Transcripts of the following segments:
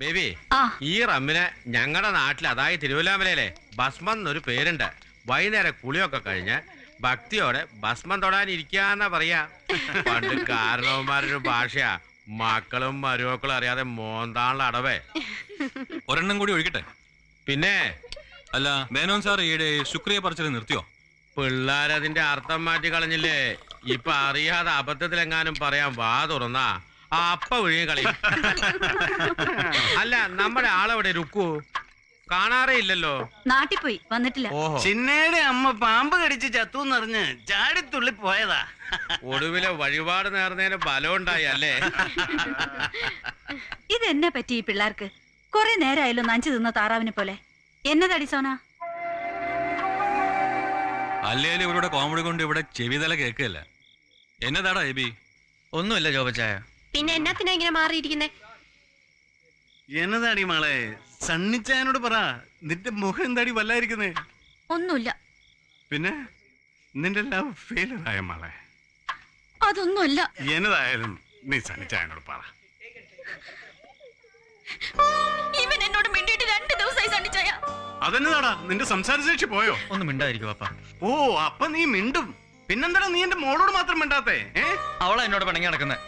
Baby ഈ റമ്മിന് ഞങ്ങളുടെ നാട്ടിൽ അതായത് തിരുവല്ലാമലയിലെ ഭസ്മം എന്നൊരു പേരുണ്ട്. വൈകുന്നേരം കുളിയൊക്കെ കഴിഞ്ഞ് ഭക്തിയോടെ ഭസ്മം തൊടാൻ ഇരിക്കാന്നാ പറയാ. പണ്ട് കാരണവന്മാരൊരു ഭാഷയാ. മക്കളും മരുമക്കളും അറിയാതെ മോന്താണുള്ള അടവേ. ഒരെണ്ണം കൂടി ഒഴിക്കട്ടെ? പിന്നെ? അല്ല മേനോൻ സാർ ഈയിടെ ശുക്രിയ പറിച്ചത് നിർത്തിയോ? പിള്ളേരതിന്റെ അർത്ഥം മാറ്റി കളഞ്ഞില്ലേ? ഇപ്പൊ അറിയാതെ അബദ്ധത്തിലെങ്ങാനും പറയാൻ വാ തുറന്നാ. അപ്പ വിഴിയും കളി അല്ല നമ്മുടെ ആളെവിടെ രുക്കു? കാണാറേ ഇല്ലല്ലോ. നാട്ടിൽ പോയി വന്നിട്ടില്ല. ഓഹോ. ചിന്നയുടെ അമ്മ പാമ്പ് കടിച്ച് ചത്തു എന്നറിഞ്ഞ് ചാടിത്തുള്ളി പോയതാ. ഒടുവിലെ വഴിപാട് നേർന്നതിന് ബലമുണ്ടായി അല്ലേ? ഇതെന്നെ പറ്റി ഈ പിള്ളേർക്ക്? കുറെ നേരമായല്ലോ നഞ്ചു തിന്ന താറാവിനെ പോലെ. എന്നതടി സോന? അല്ലേലും ഇവരുടെ കോമഡി കൊണ്ട് ഇവിടെ ചെവിതല കേക്കല്ല എന്നതാടാ എബി? ഒന്നുമില്ല ജോബച്ചായ. പിന്നെ എന്നാത്തിനാ ഇങ്ങനെ മാറിയിരിക്കുന്നേ? എന്നതാടി മോളെ? സണ്ണിച്ചായനോട് പറ. നിന്റെ മുഖം എന്താടി വല്ലായിരിക്കുന്നേ? ഒന്നുമില്ല. പിന്നെ? നിന്റെ ലവ് ഫെയിലർ ആയ മോളെ? അതൊന്നുമല്ല. എന്നതായാലും നീ സണ്ണിച്ചായനോട് പറ. ഇവൻ എന്നോട് മിണ്ടിയിട്ട് രണ്ട് ദിവസമായി സണ്ണിച്ചായ. അതെന്നതാടാ? നിന്റെ സംസാരശേഷി പോയോ? ഒന്നും മിണ്ടായിരിക്കും പാപ്പ ഓ അപ്പൊ നീ മിണ്ടും. പിന്നെന്താടാ നീ എന്റെ മോളോട് മാത്രം മിണ്ടാത്തേ? ഏ? അവളെ എന്നോട് പിണങ്ങി നടക്കുന്നത്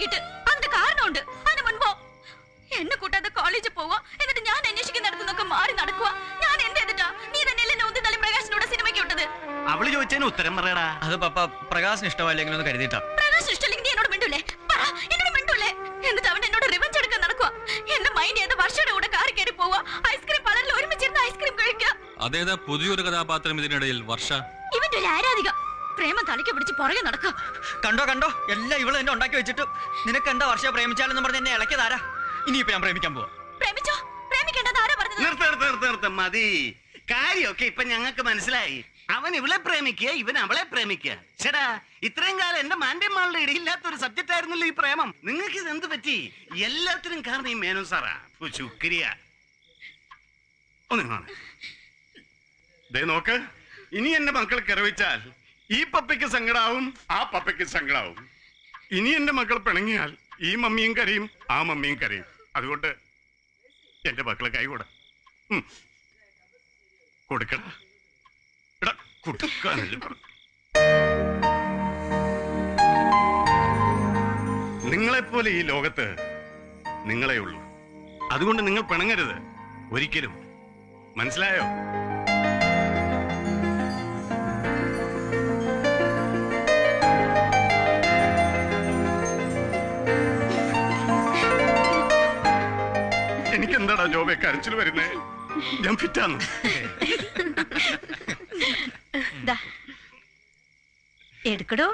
വൈകിട്ട് അതിന്റെ കാരണമുണ്ട്. അതിന് മുൻപോ എന്നെ കൂട്ടാതെ കോളേജിൽ പോവാ. എന്നിട്ട് ഞാൻ അന്വേഷിക്കുന്നിടത്തുനിന്നൊക്കെ മാറി നടക്കുക ഞാൻ എന്ത് ചെയ്തിട്ടാ? നീ തന്നെയല്ലേ ഒന്നി തള്ളി പ്രകാശിനോട് സിനിമയ്ക്ക് വിട്ടത്? അവൾ ചോദിച്ചതിന് ഉത്തരം പറയടാ. അത് പപ്പ പ്രകാശിന് ഇഷ്ടമല്ലെങ്കിലും ഒന്ന് കരുതിയിട്ടാ. പ്രകാശ് ഇഷ്ടല്ലെങ്കിൽ നീ എന്നോട് മിണ്ടൂലേ? പറ എന്നോട് മിണ്ടൂലേ? എന്നിട്ട് അവൻ എന്നോട് റിവഞ്ച് എടുക്കാൻ നടക്കുക എന്റെ മൈൻഡ് ചെയ്ത് വർഷയുടെ കൂടെ കാറി കയറി പോവാ. ഐസ്ക്രീം പാർലറിൽ ഒരുമിച്ചിരുന്ന് ഐസ്ക്രീം കഴിക്കുക അതേതാ പുതിയൊരു കഥാപാത്രം ഇതിനിടയിൽ വർഷ? ഇവന്റെ ഒരു ആരാധിക. പ്രേമം തലയ്ക്ക് പിടിച്ച് പുറകെ നടക്കാം. കണ്ടോ കണ്ടോ? എല്ലാം ഇവൾ എന്നെ ഉണ്ടാക്കി വെച്ചിട്ട്. നിനക്ക് എന്താ വർഷം പ്രേമിച്ചാലെന്ന് പറഞ്ഞ് എന്നെ ഇളക്കിയതാരാ ഇനിയിപ്പോ ഞാൻ പ്രേമിക്കാൻ പോവാ. പ്രേമിച്ചോ? ആരാ പറഞ്ഞത്? നിർത്ത നിർത്ത നിർത്ത നിർത്ത. മതി. കാര്യമൊക്കെ ഇപ്പൊ ഞങ്ങൾക്ക് മനസ്സിലായി. അവൻ ഇവളെ പ്രേമിക്കുക ഇവൻ അവളെ പ്രേമിക്കുക. ചേടാ ഇത്രയും കാലം എന്റെ മാൻഡ്യന്മാരുടെ ഇടയില്ലാത്ത ഒരു സബ്ജക്റ്റ് ആയിരുന്നല്ലോ ഈ പ്രേമം. നിങ്ങൾക്ക് ഇത് എന്ത് പറ്റി? എല്ലാത്തിനും കാരണം ഈ മേനോ സാറാ. ഓ, ശുക്രിയ. ഒന്ന് കാണാം ദേ നോക്ക്. ഇനി എന്റെ മക്കൾ കിറവിച്ചാൽ ഈ പപ്പയ്ക്ക് സങ്കടാവും ആ പപ്പയ്ക്ക് സങ്കടാവും. ഇനി എന്റെ മക്കൾ പിണങ്ങിയാൽ ഈ മമ്മിയും കരയും ആ മമ്മിയും കരയും. അതുകൊണ്ട് എന്റെ മക്കളെ കൈകൂട കൊടുക്കട. എടാ നിങ്ങളെപ്പോലെ ഈ ലോകത്ത് നിങ്ങളെ ഉള്ളൂ അതുകൊണ്ട് നിങ്ങൾ പിണങ്ങരുത്. ഒരിക്കലും. മനസ്സിലായോ? എന്താടാ ജോബെ? കരച്ചിൽ വരുന്നേ. ഞാൻ ഫിറ്റാന്ന് ദാ. എടുക്കടോ.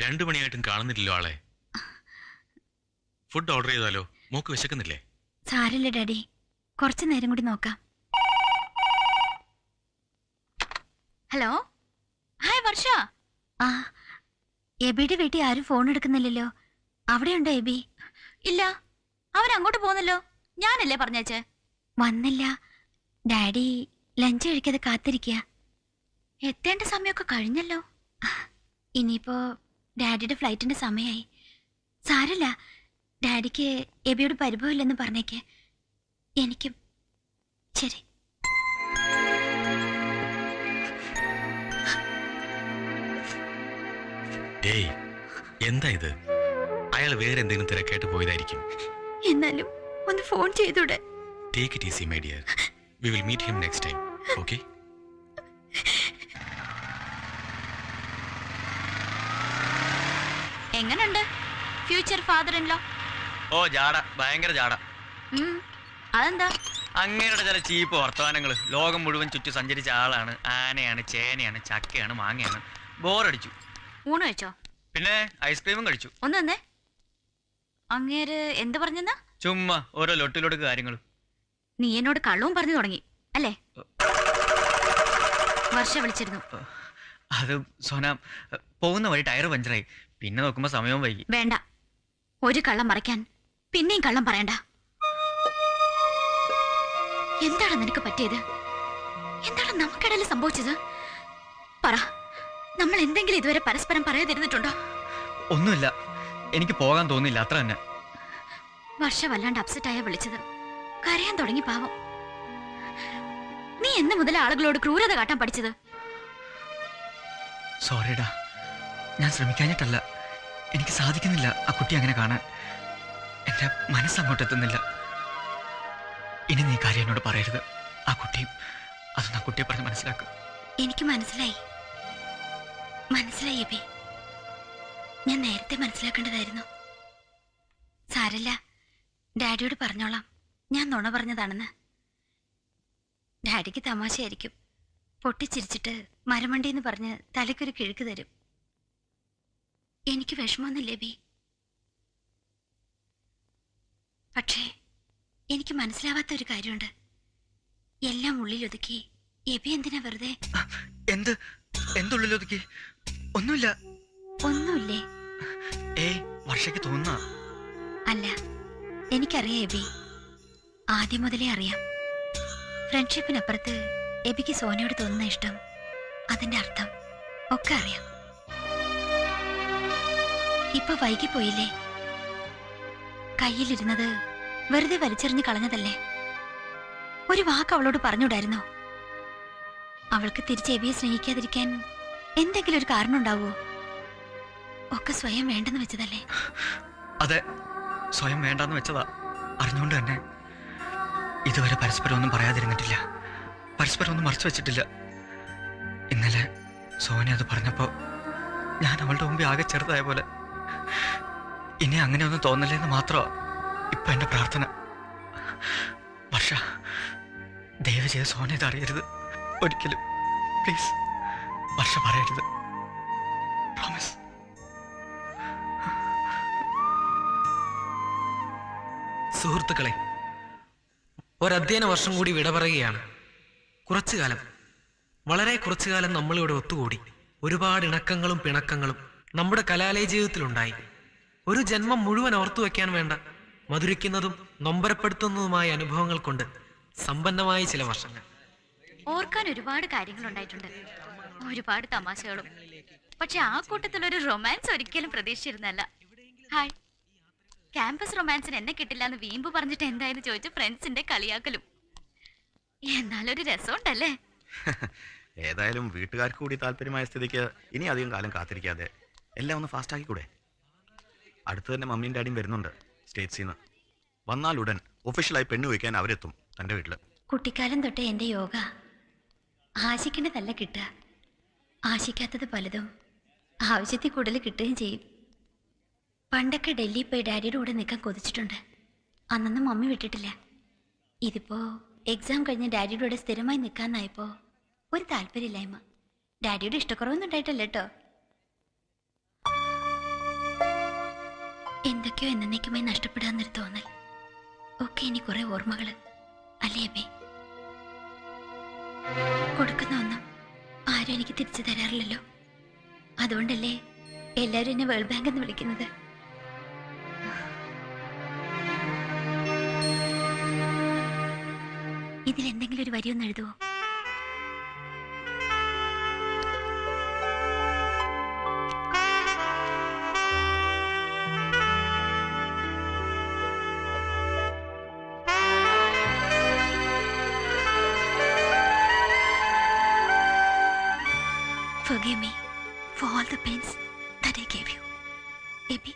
രണ്ടു മണിയായിട്ടും കാണുന്നില്ലല്ലോ ആളെ. ഫുഡ് ഓർഡർ ചെയ്താലോ? മോക്ക് വിശക്കുന്നില്ലേ? സാരില്ല ഡാഡി. കുറച്ചു നേരം കൂടി നോക്കാം. ഹലോ? ഹായ് വർഷ. ആ എബിയുടെ വീട്ടിൽ ആരും ഫോൺ എടുക്കുന്നില്ലല്ലോ. അവിടെയുണ്ടോ എബി? ഇല്ല. അവരങ്ങോട്ട് പോന്നല്ലോ ഞാനല്ലേ പറഞ്ഞേച്ചേ? വന്നില്ല. ഡാഡി ലഞ്ച് കഴിക്കാതെ കാത്തിരിക്കുക എത്തേണ്ട സമയമൊക്കെ കഴിഞ്ഞല്ലോ. ഇനിയിപ്പോ ഡാഡിയുടെ ഫ്ലൈറ്റിന്റെ സമയമായി സാരല്ല ഡാഡിക്ക് എബിയോട് പരിഭവമില്ലെന്ന് പറഞ്ഞേക്കേ. എനിക്കും ശരി. ഏയ് എന്താ ഇത്? അയാൾ വേറെ എന്തെങ്കിലും തിരക്കായിട്ട് പോയതായിരിക്കും. എന്നാലും ഒന്ന് ഫോൺ ചെയ്തൂടെ. Take it easy my dear we will meet him next time okay എങ്ങനുണ്ട്? ഫ്യൂച്ചർ ഫാദർ ഇൻ ലോ ഓ ജാട. ഭയങ്കര ജാട. അതെന്താ? അങ്ങനെയുടെ ചില ചീപ്പ് വർത്തമാനങ്ങൾ ലോകം മുഴുവൻ ചുറ്റി സഞ്ചരിച്ച ആളാണ്. ആനയാണ് ചേനയാണ് ചക്കയാണ് മാങ്ങയാണ്. ബോറടിച്ചു ഊണ് കഴിച്ചോ? പിന്നെ ഐസ്ക്രീമും കഴിച്ചു. ഒന്ന് തന്നെ. അങ്ങേര് എന്ത് പറഞ്ഞെന്നാ? ചുമ്മാ ഓരോ ലൊട്ടിലൊടുക്ക് കാര്യങ്ങളും. നീ എന്നോട് കള്ളവും പറഞ്ഞു തുടങ്ങി അല്ലേ? വർഷ വിളിച്ചിരുന്നു. അത് സോന പോകുന്ന വഴി ടയർ പഞ്ചറായി. പിന്നെ നോക്കുമ്പോ സമയവും വൈകി. വേണ്ട. ഒരു കള്ളം മറയ്ക്കാൻ പിന്നെയും കള്ളം പറയണ്ട. എന്താണ് നിനക്ക് പറ്റിയത്? എന്താണ് നമുക്കിടയിൽ സംഭവിച്ചത്? പറ. നമ്മൾ എന്തെങ്കിലും ഇതുവരെ പരസ്പരം പറയാതിരുന്നിട്ടുണ്ടോ? ഒന്നുമില്ല. എനിക്ക് പോകാൻ തോന്നില്ല അത്ര തന്നെ. വർഷ വല്ലാണ്ട് അപ്സെറ്റ് ആയ വിളിച്ചത്. കരയാൻ തുടങ്ങി പാവം. നീ എന്ന് മുതൽ ആളുകളോട് ക്രൂരത കാട്ടാൻ പഠിച്ചത്? സോറിടാ ഞാൻ ശ്രമിക്കാഞ്ഞിട്ടല്ല. എനിക്ക് സാധിക്കുന്നില്ല ആ കുട്ടി അങ്ങനെ കാണാൻ. എന്റെ മനസ്സങ്ങോട്ടെത്തുന്നില്ല ഇനി നീ കാര്യം എന്നോട് പറയരുത്. ആ കുട്ടിയും അതൊന്ന് ആ കുട്ടിയെ പറഞ്ഞ് മനസ്സിലാക്കും. എനിക്ക് മനസ്സിലായി. മനസ്സിലായി എബി ഞാൻ നേരത്തെ മനസ്സിലാക്കേണ്ടതായിരുന്നു. സാരല്ല ഡാഡിയോട് പറഞ്ഞോളാം. ഞാൻ നുണ പറഞ്ഞതാണെന്ന്. ഡാഡിക്ക് തമാശയായിരിക്കും. പൊട്ടിച്ചിരിച്ചിട്ട് മരമണ്ടി എന്ന് പറഞ്ഞ് തലയ്ക്കൊരു കിഴക്ക് തരും. എനിക്ക് വിഷമമൊന്നുമില്ലേ ബി പക്ഷേ എനിക്ക് മനസ്സിലാവാത്ത ഒരു കാര്യമുണ്ട്. എല്ലാം ഉള്ളിലൊതുക്കി. എബി എന്തിനാ വെറുതെ? എന്ത്? എന്തുള്ളിലൊതുക്കി? ഒന്നുമില്ല. ഒന്നുമില്ലേ? ഏയ് വർഷയ്ക്ക് തോന്നുന്ന? അല്ല എനിക്കറിയാം എബി. ആദ്യം മുതലേ അറിയാം. ഫ്രണ്ട്ഷിപ്പിനപ്പുറത്ത് എബിക്ക് സോനയോട് തോന്നുന്ന ഇഷ്ടം അതിന്റെ അർത്ഥം ഒക്കെ അറിയാം. ഇപ്പൊ വൈകി പോയില്ലേ കയ്യിലിരുന്നത് വെറുതെ വലിച്ചെറിഞ്ഞ് കളഞ്ഞതല്ലേ? ഒരു വാക്ക് അവളോട് പറഞ്ഞുകൂടായിരുന്നോ? അവൾക്ക് തിരിച്ച് എബിയെ സ്നേഹിക്കാതിരിക്കാൻ എന്തെങ്കിലും ഒരു കാരണം ഉണ്ടാവുമോ ഒക്കെ സ്വയം വേണ്ടെന്ന് വെച്ചതല്ലേ? അതെ സ്വയം വേണ്ടെന്ന് വെച്ചതാ. അറിഞ്ഞുകൊണ്ട് തന്നെ. ഇതുവരെ പരസ്പരം ഒന്നും പറയാതിരുന്നിട്ടില്ല. പരസ്പരം ഒന്നും മറച്ചു വെച്ചിട്ടില്ല. ഇന്നലെ സോനി അത് പറഞ്ഞപ്പോ ഞാൻ അവളുടെ മുമ്പിൽ ആകെ ചെറുതായ പോലെ. ഇനി അങ്ങനെ ഒന്നും തോന്നില്ലെന്ന് മാത്രമാ ഇപ്പൊ എന്റെ പ്രാർത്ഥന. വർഷ ദയവ് ചെയ്ത് സോന ഇത് അറിയരുത്. ഒരിക്കലും. പ്ലീസ് വർഷ പറയരുത്. പ്രോമിസ് സുഹൃത്തുക്കളെ ഒരധ്യയന വർഷം കൂടി വിട പറയുകയാണ്. കുറച്ചു കാലം വളരെ കുറച്ചു കാലം നമ്മളിവിടെ ഒത്തുകൂടി. ഒരുപാട് ഇണക്കങ്ങളും പിണക്കങ്ങളും നമ്മുടെ കലാലയ ജീവിതത്തിലുണ്ടായി ഒരു ജന്മം മുഴുവൻ ഓർത്തു വയ്ക്കാൻ വേണ്ട മധുരിക്കുന്നതും നൊമ്പരപ്പെടുത്തുന്നതുമായ അനുഭവങ്ങൾ കൊണ്ട് സമ്പന്നമായ ചില വർഷങ്ങൾ. ഓർക്കാൻ ഒരുപാട് കാര്യങ്ങൾ ഉണ്ടായിട്ടുണ്ട് ഒരുപാട് തമാശകളും. പക്ഷെ ആ കൂട്ടത്തിൽ ഒരു റൊമാൻസ് ഒരിക്കലും പ്രതീക്ഷിച്ചിരുന്നല്ല ഹായ്. ക്യാമ്പസ് റൊമാൻസിന് എന്നെ കിട്ടില്ല എന്ന് വീമ്പ് പറഞ്ഞിട്ട് എന്തായെന്ന് ചോദിച്ചു ഫ്രണ്ട്സിന്റെ കളിയാക്കലും. എന്നാലൊരു രസമുണ്ടല്ലേ? ഏതായാലും വീട്ടുകാർക്ക് കൂടി താല്പര്യമായ സ്ഥിതിക്ക് ഇനി അധികം കാലം കാത്തിരിക്കാതെ എല്ലാം ഒന്ന് ഫാസ്റ്റ് ആക്കിക്കൂടെ? അടുത്ത് തന്നെ മമ്മിയും ഡാഡിയും വരുന്നുണ്ട് സ്റ്റേറ്റ്സിൽ നിന്ന്. വന്നാൽ ഉടൻ ഒഫീഷ്യലായി പെണ്ണ് വയ്ക്കാൻ അവരെത്തും തന്റെ വീട്ടിൽ കുട്ടിക്കാലം തൊട്ടേ എന്റെ യോഗ. ആശിക്കേണ്ടതല്ല കിട്ടുക. ആശിക്കാത്തത് പലതും ആവശ്യത്തിൽ കൂടുതൽ കിട്ടുകയും ചെയ്യും. പണ്ടൊക്കെ ഡൽഹി പോയി ഡാഡിയുടെ കൂടെ നിൽക്കാൻ കൊതിച്ചിട്ടുണ്ട്. അന്നൊന്നും മമ്മി വിട്ടിട്ടില്ല. ഇതിപ്പോ എക്സാം കഴിഞ്ഞ് ഡാഡിയുടെ കൂടെ സ്ഥിരമായി നിൽക്കാന്നായപ്പോ ഒരു താല്പര്യമില്ലായ്മ. ഡാഡിയുടെ ഇഷ്ടക്കുറവൊന്നും ഉണ്ടായിട്ടല്ല കേട്ടോ. എന്തൊക്കെയോ എന്നേക്കുമായി നഷ്ടപ്പെടാന്നൊരു തോന്നൽ. ഒക്കെ ഇനി കുറേ ഓർമ്മകൾ. അല്ലേ അബേ കൊടുക്കുന്ന ഒന്നും ആരും എനിക്ക് തിരിച്ചു തരാറില്ലല്ലോ. അതുകൊണ്ടല്ലേ എല്ലാവരും എന്നെ വേൾഡ് ബാങ്ക് എന്ന് വിളിക്കുന്നത്. ഇതിലെന്തെങ്കിലും ഒരു വരി ഒന്ന് Forgive me for all the pains that I gave you. Baby,